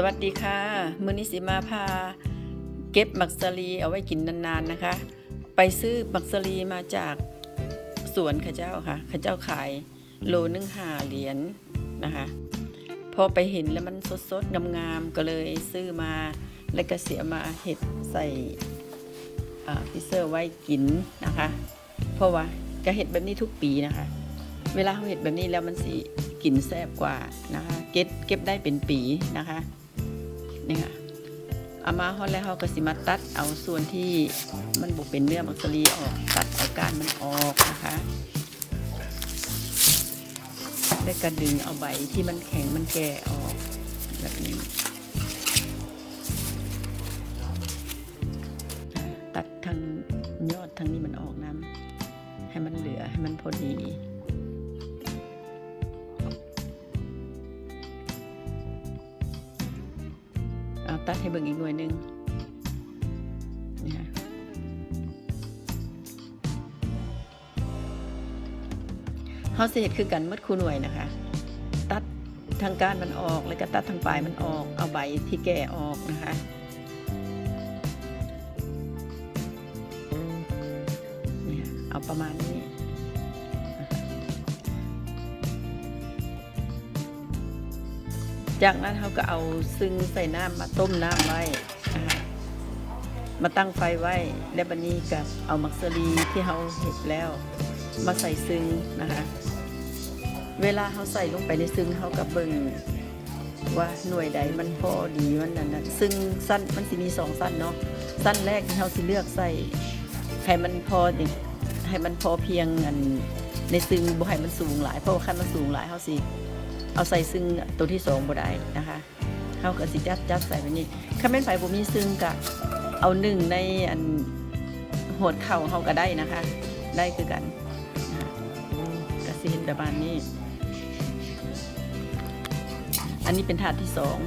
สวัสดีค่ะ มือนิสิมาพา เก็บมักสลีเอาไว้กินนานๆนะคะ ไปซื้อมักสลีมาจากสวนข้าเจ้าค่ะข้าเจ้าขายโลนึงหาเหรียญนะคะ พอไปเห็นแล้วมันสดๆงามๆก็เลยซื้อมาแล้วก็เสียมาเห็ดใส่อ่าฟิเซอร์ไว้กินนะคะ เพราะว่าก็เห็ดแบบนี้ทุกปีนะคะ เวลาเราเห็ดแบบนี้แล้วมันสิกลิ่นแซ่บกว่านะคะ เก็บเก็บได้เป็นปีนะคะ นี่ค่ะเอามาฮอดแล้วเราก็สิมาตัดเอาส่วนที่มันบุเป็นเนื้อมักสลีออกตัดเอาการมันออกนะคะแล้วก็ดึงเอาใบที่มันแข็งมันแก่ออกแบบนี้ตัดทางยอดทางนี้มันออกน้ำให้มันเหลือให้มันพอดี เอาตัดให้เบิ่งอีกหน่วยหนึงนี่ค่ะเฮาสิเฮ็ดคือกันหมดคู่หน่วยนะคะ ตัดทางกานมันออก แล้วก็ตัดทางปลายมันออก เอาใบที่แก่ออกนะคะนี่ค่ะเอาประมาณนี้ จากนั้นเขาก็เอาซึ่งใส่น้ำมาต้มน้ำไว้นะคะมาตั้งไฟไว้ แล้วบันนี้กับเอามักสลีที่เขาเห็ดแล้ว มาใส่ซึ่งนะคะ เวลาเขาใส่ลงไปในซึ่งเขากับเบิ่งว่าหน่วยใดมันพอดีมันนั่นนะซึ่งสั้นมันสิมีสองสั้นเนาะสั้นแรกที่เขาสิเลือกใส่ให้มันพอนี่ให้มันพอเพียงอันในซึ่งบ่ให้มันสูงหลายเพราะว่าคันมันสูงหลายเขาสิ เอาใส่ซึ่งตัวที่สองบ่ได้นะคะเขาก็สิจัดจัดใส่แบบนี้ถ้าเป็นไฟบ่มีซึ่งก็เอาหนึ่งในอันหดเข่าเขาก็ได้นะคะ ได้คือกันนะคะสีนประมาณนี้ อันนี้เป็นถาดที่สอง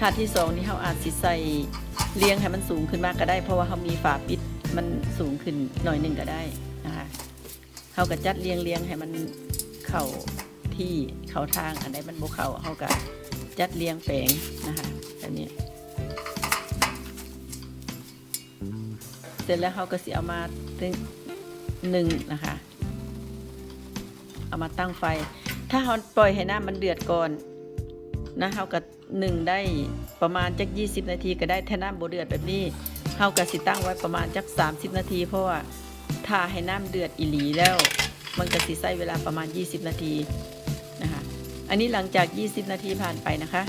ถาดที่สองนี่เขาอาจสิใส่เลี้ยงให้มันสูงขึ้นมากก็ได้ เพราะว่าเขามีฝาปิดมันสูงขึ้นหน่อยหนึ่งก็ได้นะคะเขาก็จัดเรียงเรียงให้มันเข่า ที่เขาทางอันใดมันบ่เขาเขาก็จัดเรียงแปลงนะคะแบบนี้ เสร็จแล้วเขาก็สิเอามาตึงหนึ่งนะคะ เอามาตั้งไฟ ถ้าเขาปล่อยให้น้ำมันเดือดก่อนนะเขาก็หนึ่งได้ประมาณจัก 20 นาทีก็ได้ถ้าน้ำบเดือดแบบนี้เขาก็สิตั้งไว้ประมาณจัก 30 นาที เพราะว่าถ้าให้น้ำเดือดอีหลีแล้ว มันก็สิใช้เวลาประมาณ 20 นาทีนะคะ อันนี้หลังจาก 20 นาทีผ่านไปนะคะ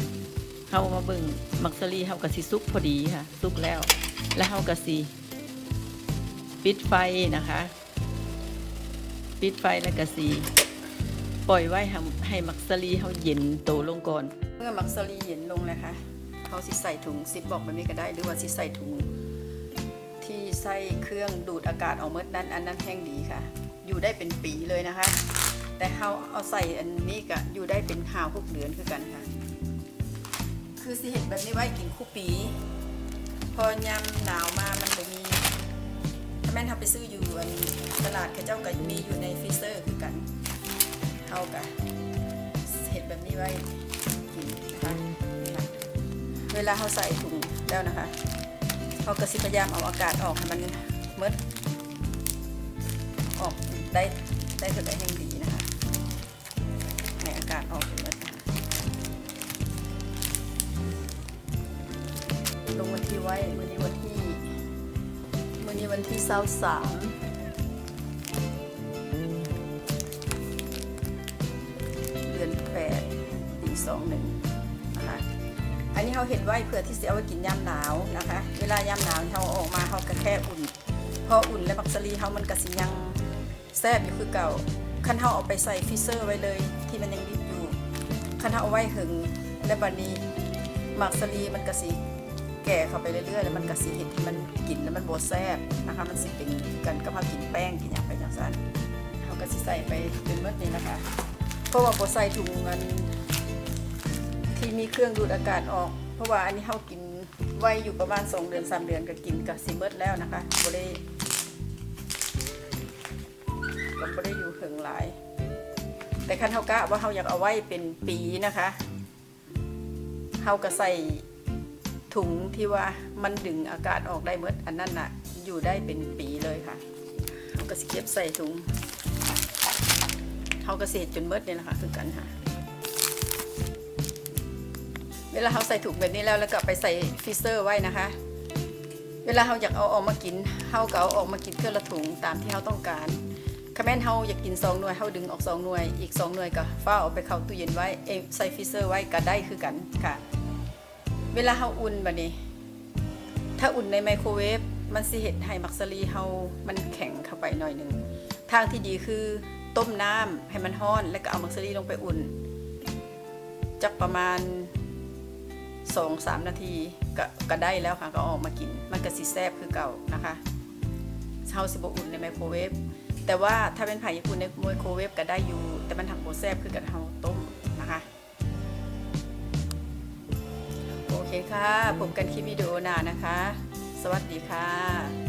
เฮามาเบิ่งมักสลีเฮากะสิสุกพอดีค่ะสุกแล้ว แล้วเฮากะสิปิดไฟนะคะ ปิดไฟแล้วกะสิปล่อยไว้ให้ให้มักสลีเฮาเย็นโตลงก่อน เมื่อมักสลีเย็นลงนะคะเขาสิใส่ถุงซิปบอกแบบนี้ก็ได้ หรือว่าสิใส่ถุง ที่ใส่เครื่องดูดอากาศออกเมื่อนั้นอันนั้นแห้งดีค่ะ อยู่ได้เป็นปีเลยนะคะ แต่เขาเอาใส่อันนี้ก็อยู่ได้เป็นหาวหกเดือนคือกันค่ะ คือสิเห็นแบบนี้ไว้กินคู่ปี พอยามหนาวมามันจะมีถ้าแม่นทำไปซื้ออยู่อันตลาดเขาเจ้าก็มีอยู่ในฟรีเซอร์คือกันเขากะเห็ดแบบนี้ไว้กินนะคะเวลาเขาใส่ถุงแล้วนะคะเขาก็สิพยายามเอาอากาศออกให้มันเมดออกได้ได้เท่าไหร่แห่งดีนะคะ ลงวันที่ไว้มื่อนี้วันที่มื่อนี้วันที่เสาสามเดือนแปดปีสองหนึ่งนะคะอันนี้เขาเห็นไว้เพื่อที่จะเอาไว้กินยามหนาวนะคะ เวลายามหนาวเขาออกมาเขาก็แค่อุ่น พออุ่นแล้วบักซรีเขามันกระสิยังแซ่บอยู่คือเก่าคันเฮาเอาไปใส่ฟรีเซอร์ไว้เลย ที่มันยังดิบอยู่คันเฮาเอาไว้หึงและบัดนี้หมักสลีมันกระสิแก่เข้าไปเรื่อยๆ แล้วมันกระสิเห็ดที่มันกินแล้วมันบ่แซ่บนะคะ มันสิเป็นกันกับเฮากินแป้งกินหยังไปจังซั่นเฮาก็สิใส่ไปเป็นหมดนี่นะคะ เพราะว่าบ่ใส่ถุงเงินที่มีเครื่องดูดอากาศออก เพราะว่าอันนี้เฮากินไว้อยู่ประมาณ2เดือน3เดือนก็กินก็สิหมดแล้วนะคะบ่ได้ก็ไม่ได้อยู่เหิงหลาย แต่คันเฮากะว่าเฮาอยากเอาไว้เป็นปีนะคะเฮาก็ใส่ ถุงที่ว่ามันดึงอากาศออกได้เมดอันนั้นน่ะ อยู่ได้เป็นปีเลยค่ะเขาก็สิเก็บใส่ถุงเขาก็เศษจนเมดเนี่ยแหละคะคือกันค่ะ เวลาเขาใส่ถุงแบบนี้แล้วแล้วก็ไปใส่ฟรีเซอร์ไว้นะคะ เวลาเขาอยากเอาออกมากินเขาก็เอาออกมากินเพื่อละถุงตามที่เขาต้องการคาแมนเขาอยากกินสองหน่วยเขาดึงออกสองหน่วยอีกสองหน่วยก็ฝ้าเอาไปเข้าตู้เย็นไว้เอใส่ฟรีเซอร์ไว้ก็ได้คือกันค่ะ เวลาเขาอุ่นแบบนี้ ถ้าอุ่นในไมโครเวฟมันสิเห็ดให้มักซรีเฮามันแข็งเข้าไปหน่อยหนึ่งทางที่ดีคือต้มน้ำให้มันร้อนแล้วก็เอามักซรีลงไปอุ่นจักประมาณสองสามนาทีก็ก็ได้แล้วค่ะก็ออกมากิน มันก็สิแซ่บคือเก่านะคะเฮาสิบอุ่นในไมโครเวฟแต่ว่าถ้าเป็นไผ่ญี่ปุ่นในไมโครเวฟก็ได้อยู่ แต่มันทำโบแซ่บคือกันเฮาต้มนะคะ เคค่ะพบกันคลิปวิดีโอหน้านะคะ สวัสดีค่ะ